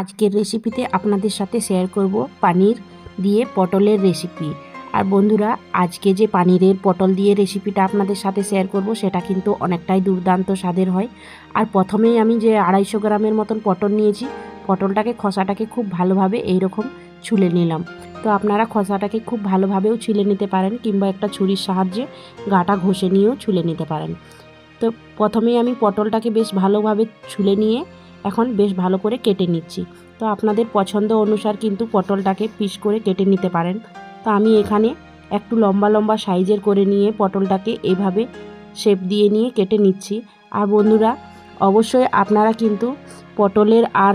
আজকের রেসিপিতে আপনাদের সাথে শেয়ার করব পানির দিয়ে পটলের রেসিপি আর বন্ধুরা, আজকে যে পানিরের পটল দিয়ে রেসিপিটা আপনাদের সাথে শেয়ার করব, সেটা কিন্তু অনেকটাই দুর্দান্ত স্বাদের হয়। আর প্রথমেই আমি যে আড়াইশো গ্রামের মতন পটল নিয়েছি, পটলটাকে খসাটাকে খুব ভালোভাবে এইরকম ছুলে নিলাম। তো আপনারা খসাটাকে খুব ভালোভাবেও ছুলে নিতে পারেন, কিংবা একটা ছুরির সাহায্যে গাটা ঘষে নিয়েও ছুলে নিতে পারেন। তো প্রথমেই আমি পটলটাকে বেশ ভালোভাবে ছুলে নিয়ে এখন বেশ ভালো করে কেটে নিচ্ছি। তো আপনাদের পছন্দ অনুসার কিন্তু পটলটাকে পিস করে কেটে নিতে পারেন। তো আমি এখানে একটু লম্বা লম্বা সাইজের করে নিয়ে পটলটাকে এভাবে শেপ দিয়ে নিয়ে কেটে নিচ্ছি। আর বন্ধুরা, অবশ্যই আপনারা কিন্তু পটলের আর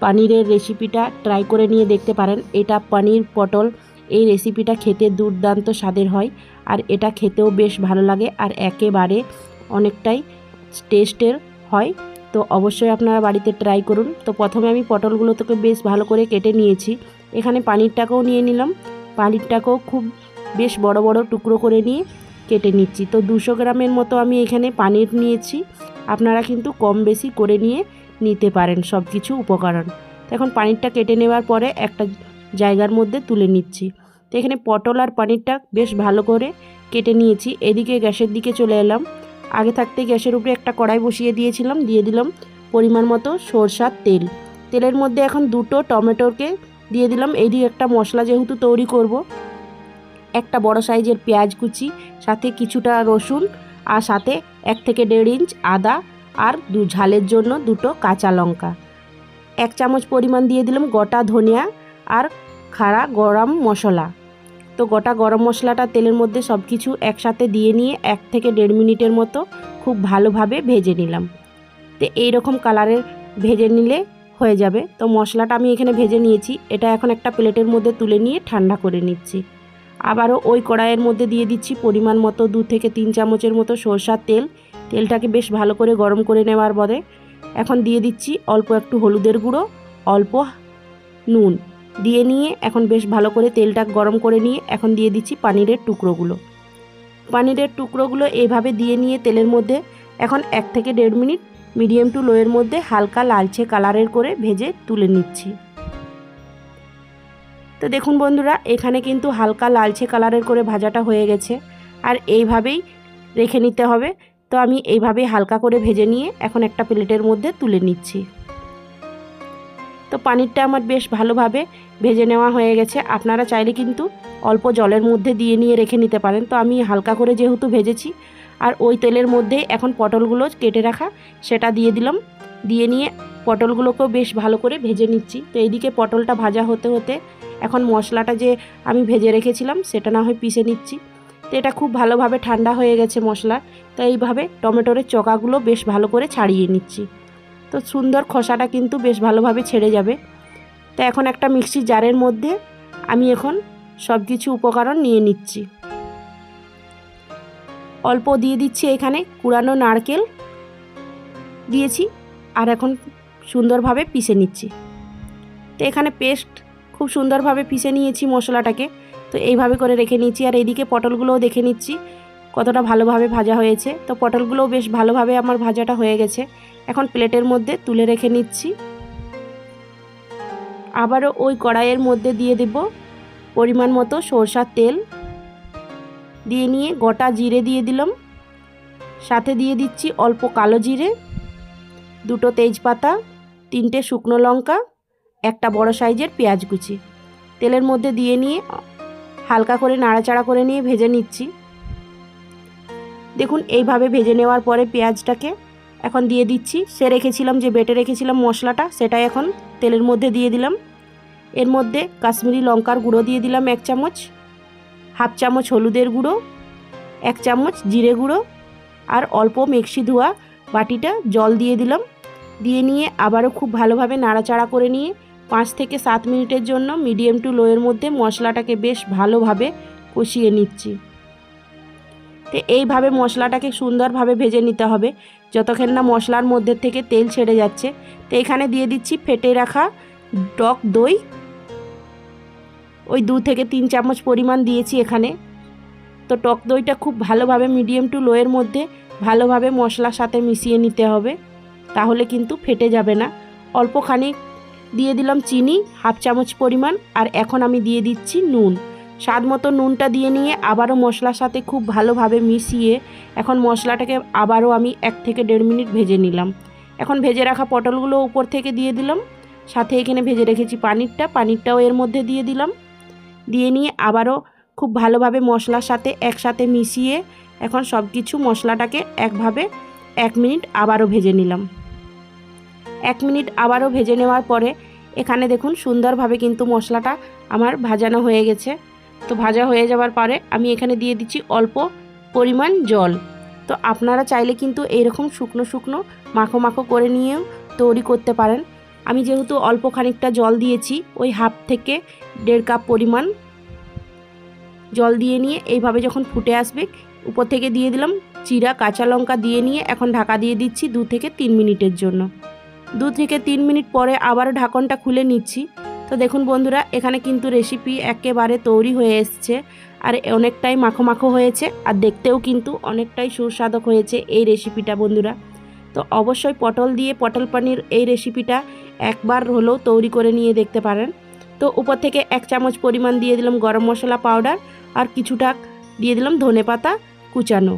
পানিরের রেসিপিটা ট্রাই করে নিয়ে দেখতে পারেন। এটা পানির পটল, এই রেসিপিটা খেতে দুর্দান্ত স্বাদের হয় আর এটা খেতেও বেশ ভালো লাগে আর একেবারে অনেকটাই টেস্টের হয়। তো অবশ্যই আপনারা বাড়িতে ট্রাই করুন। তো প্রথমে আমি পটলগুলো তোকে বেশ ভালো করে কেটে নিয়েছি। এখানে পানিরটাকেও নিয়ে নিলাম। পানিরটাকেও খুব বেশ বড় বড় টুকরো করে নিয়ে কেটে নিচ্ছি। তো দুশো গ্রামের মতো আমি এখানে পানির নিয়েছি। আপনারা কিন্তু কম বেশি করে নিয়ে নিতে পারেন সব কিছু উপকরণ। তো এখন পানিরটা কেটে নেওয়ার পরে একটা জায়গার মধ্যে তুলে নিচ্ছি। তো এখানে পটল আর পানিরটা বেশ ভালো করে কেটে নিয়েছি। এদিকে গ্যাসের দিকে চলে এলাম। আগে থাকতে গ্যাসের উপরে একটা কড়াই বসিয়ে দিয়েছিলাম, দিয়ে দিলাম পরিমাণ মতো সরষার তেল। তেলের মধ্যে এখন দুটো টমেটোকে দিয়ে দিলাম। এইদিকে একটা মশলা যেহেতু তৈরি করব, একটা বড় সাইজের পেঁয়াজ কুচি, সাথে কিছুটা রসুন, আর সাথে এক থেকে দেড় ইঞ্চ আদা, আর দু ঝালের জন্য দুটো কাঁচা লঙ্কা। এক চামচ পরিমাণ দিয়ে দিলাম গোটা ধনিয়া আর খাড়া গরম মশলা। তো গোটা গরম মশলাটা তেলের মধ্যে সব কিছু একসাথে দিয়ে নিয়ে এক থেকে দেড় মিনিটের মতো খুব ভালোভাবে ভেজে নিলাম। তো এই রকম কালারের ভেজে নিলে হয়ে যাবে। তো মশলাটা আমি এখানে ভেজে নিয়েছি। এটা এখন একটা প্লেটের মধ্যে তুলে নিয়ে ঠান্ডা করে নিচ্ছি। আবারও ওই কড়াইয়ের মধ্যে দিয়ে দিচ্ছি পরিমাণ মতো দু থেকে তিন চামচের মতো সরষার তেল। তেলটাকে বেশ ভালো করে গরম করে নেওয়ার পরে এখন দিয়ে দিচ্ছি অল্প একটু হলুদের গুঁড়ো, অল্প নুন। দিয়ে নিয়ে এখন বেশ ভালো করে তেলটা গরম করে নিয়ে এখন দিয়ে দিচ্ছি পানিরের টুকরোগুলো। পানিরের টুকরোগুলো এইভাবে দিয়ে নিয়ে তেলের মধ্যে এখন এক থেকে দেড় মিনিট মিডিয়াম টু লোয়ের মধ্যে হালকা লালচে কালারের করে ভেজে তুলে নিচ্ছি। তো দেখুন বন্ধুরা, এখানে কিন্তু হালকা লালচে কালারের করে ভাজাটা হয়ে গেছে। আর এইভাবেই রেখে নিতে হবে। তো আমি এইভাবেই হালকা করে ভেজে নিয়ে এখন একটা প্লেটের মধ্যে তুলে নিচ্ছি। তো পানিরটা আমার বেশ ভালোভাবে ভেজে নেওয়া হয়ে গেছে। আপনারা চাইলে কিন্তু অল্প জলের মধ্যে দিয়ে নিয়ে রেখে নিতে পারেন। তো আমি হালকা করে যেহেতু ভেজেছি, আর ওই তেলের মধ্যে এখন পটলগুলো কেটে রাখা, সেটা দিয়ে দিলাম। দিয়ে নিয়ে পটলগুলোকেও বেশ ভালো করে ভেজে নিচ্ছি। তো এইদিকে পটলটা ভাজা হতে হতে এখন মশলাটা যে আমি ভেজে রেখেছিলাম, সেটা না হয় পিষে নিচ্ছি। তো এটা খুব ভালোভাবে ঠান্ডা হয়ে গেছে মশলা। তো এইভাবে টমেটোর চকাগুলো বেশ ভালো করে ছাড়িয়ে নিচ্ছি। তো সুন্দর খোসাটা কিন্তু বেশ ভালোভাবে ছেড়ে যাবে। তো এখন একটা মিক্সি জারের মধ্যে আমি এখন সব কিছু উপকরণ নিয়ে নিচ্ছি। অল্প দিয়ে দিচ্ছি এখানে কুড়ানো নারকেল। দিয়েছি আর এখন সুন্দরভাবে পিষে নিচ্ছি। তো এখানে পেস্ট খুব সুন্দরভাবে পিষে নিয়েছি মশলাটাকে। তো এইভাবে করে রেখে নিচ্ছি আর এইদিকে পটলগুলোও দেখে নিচ্ছি কতটা ভালোভাবে ভাজা হয়েছে। তো পটলগুলোও বেশ ভালোভাবে আমার ভাজাটা হয়ে গেছে। এখন প্লেটের মধ্যে তুলে রেখে নিচ্ছি। আবারও ওই কড়াইয়ের মধ্যে দিয়ে দেব পরিমাণ মতো সরষার তেল। দিয়ে নিয়ে গোটা জিরে দিয়ে দিলাম। সাথে দিয়ে দিচ্ছি অল্প কালো জিরে, দুটো তেজপাতা, তিনটে শুকনো লঙ্কা, একটা বড় সাইজের পেঁয়াজ কুচি। তেলের মধ্যে দিয়ে নিয়ে হালকা করে নাড়াচাড়া করে নিয়ে ভেজে নিচ্ছি। দেখুন, এইভাবে ভেজে নেওয়ার পরে পেঁয়াজটাকে এখন দিয়ে দিচ্ছি। সে রেখেছিলাম যে বেটে রেখেছিলাম মশলাটা, সেটাই এখন তেলের মধ্যে দিয়ে দিলাম। এর মধ্যে কাশ্মীরি লঙ্কার গুঁড়ো দিয়ে দিলাম এক চামচ, হাফ চামচ হলুদের গুঁড়ো, এক চামচ জিরে গুঁড়ো আর অল্প মিক্সি ধোয়া বাটিটা জল দিয়ে দিলাম। দিয়ে নিয়ে আবারও খুব ভালোভাবে নাড়াচাড়া করে নিয়ে পাঁচ থেকে সাত মিনিটের জন্য মিডিয়াম টু লোয়ের মধ্যে মশলাটাকে বেশ ভালোভাবে কষিয়ে নিচ্ছি। তো এইভাবে মশলাটাকে সুন্দরভাবে ভেজে নিতে হবে। যতক্ষণ না মশলার মধ্যে থেকে তেল ছেড়ে যাচ্ছে, তো এখানে দিয়ে দিচ্ছি ফেটে রাখা টক দই। ওই দু থেকে তিন চামচ পরিমাণ দিয়েছি এখানে। তো টক দইটা খুব ভালোভাবে মিডিয়াম টু লোয়ের মধ্যে ভালোভাবে মশলার সাথে মিশিয়ে নিতে হবে। তাহলে কিন্তু ফেটে যাবে না। অল্পখানি দিয়ে দিলাম চিনি, হাফ চামচ পরিমাণ, আর এখন আমি দিয়ে দিচ্ছি নুন। স্বাদ মতো নুনটা দিয়ে নিয়ে আবারও মশলার সাথে খুব ভালোভাবে মিশিয়ে এখন মশলাটাকে আবারও আমি এক থেকে দেড় মিনিট ভেজে নিলাম। এখন ভেজে রাখা পটলগুলো উপর থেকে দিয়ে দিলাম। সাথে এখানে ভেজে রেখেছি পানিরটা, পানিরটাও এর মধ্যে দিয়ে দিলাম। দিয়ে নিয়ে আবারও খুব ভালোভাবে মশলার সাথে একসাথে মিশিয়ে এখন সব কিছু মশলাটাকে একভাবে এক মিনিট আবারও ভেজে নিলাম। এক মিনিট আবারও ভেজে নেওয়ার পরে এখানে দেখুন সুন্দরভাবে কিন্তু মশলাটা আমার ভাজানো হয়ে গেছে। তো ভাজা হয়ে যাওয়ার পরে আমি এখানে দিয়ে দিচ্ছি অল্প পরিমাণ জল। তো আপনারা চাইলে কিন্তু এইরকম শুকনো শুকনো মাখো মাখো করে নিয়েও তৈরি করতে পারেন। আমি যেহেতু অল্প খানিকটা জল দিয়েছি, ওই হাফ থেকে দেড় কাপ পরিমাণ জল দিয়ে নিয়ে এইভাবে যখন ফুটে আসবে, উপর থেকে দিয়ে দিলাম চিরা, কাঁচা লঙ্কা দিয়ে নিয়ে এখন ঢাকা দিয়ে দিচ্ছি দু থেকে তিন মিনিটের জন্য। দু থেকে তিন মিনিট পরে আবার ঢাকনটা খুলে নিচ্ছি। তো দেখুন বন্ধুরা, এখানে কিন্তু রেসিপি একেবারে তৈরি হয়ে এসছে আর অনেকটাই মাখো মাখো হয়েছে আর দেখতেও কিন্তু অনেকটাই সুস্বাদক হয়েছে এই রেসিপিটা বন্ধুরা। তো অবশ্যই পটল দিয়ে পটল পানির এই রেসিপিটা একবার হলেও তৈরি করে নিয়ে দেখতে পারেন। তো উপর থেকে এক চামচ পরিমাণ দিয়ে দিলাম গরম মশলা পাউডার আর কিছুটা দিয়ে দিলাম ধনে পাতা কুচানো।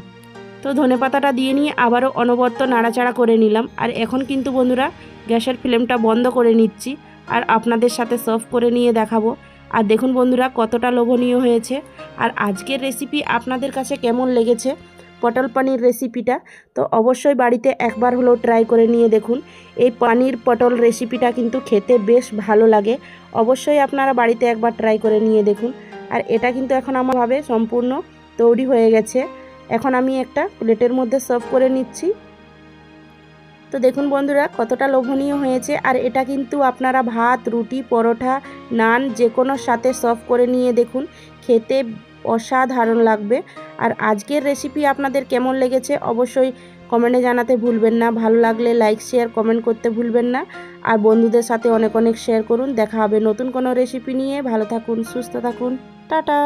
তো ধনে পাতাটা দিয়ে নিয়ে আবারও অনবরত নাড়াচাড়া করে নিলাম আর এখন কিন্তু বন্ধুরা গ্যাসের ফ্লেমটা বন্ধ করে নিচ্ছি। আর আপনাদের সাথে সার্ভ করে নিয়ে দেখাবো। আর দেখুন বন্ধুরা, কতটা লোভনীয় হয়েছে। আর আজকের রেসিপি আপনাদের কাছে কেমন লেগেছে? পটল পানির রেসিপিটা তো অবশ্যই বাড়িতে একবার হলেও ট্রাই করে নিয়ে দেখুন। এই পানির পটল রেসিপিটা কিন্তু খেতে বেশ ভালো লাগে। অবশ্যই আপনারা বাড়িতে একবার ট্রাই করে নিয়ে দেখুন। আর এটা কিন্তু এখন আমারভাবে সম্পূর্ণ তৈরি হয়ে গেছে। এখন আমি একটা প্লেটের মধ্যে সার্ভ করে নিচ্ছি। তো দেখুন বন্ধুরা, কতটা লোভনীয় হয়েছে। আর এটা কিন্তু আপনারা ভাত, রুটি, পরোটা, নান যে কোনো সাথে সার্ভ করে নিয়ে দেখুন। খেতে অসাধারণ লাগবে। আর আজকের রেসিপি আপনাদের কেমন লেগেছে অবশ্যই কমেন্টে জানাতে ভুলবেন না। ভালো লাগলে লাইক শেয়ার কমেন্ট করতে ভুলবেন না। আর বন্ধুদের সাথে অনেক অনেক শেয়ার করুন। দেখা হবে নতুন কোনো রেসিপি নিয়ে। ভালো থাকুন, সুস্থ থাকুন। টাটা!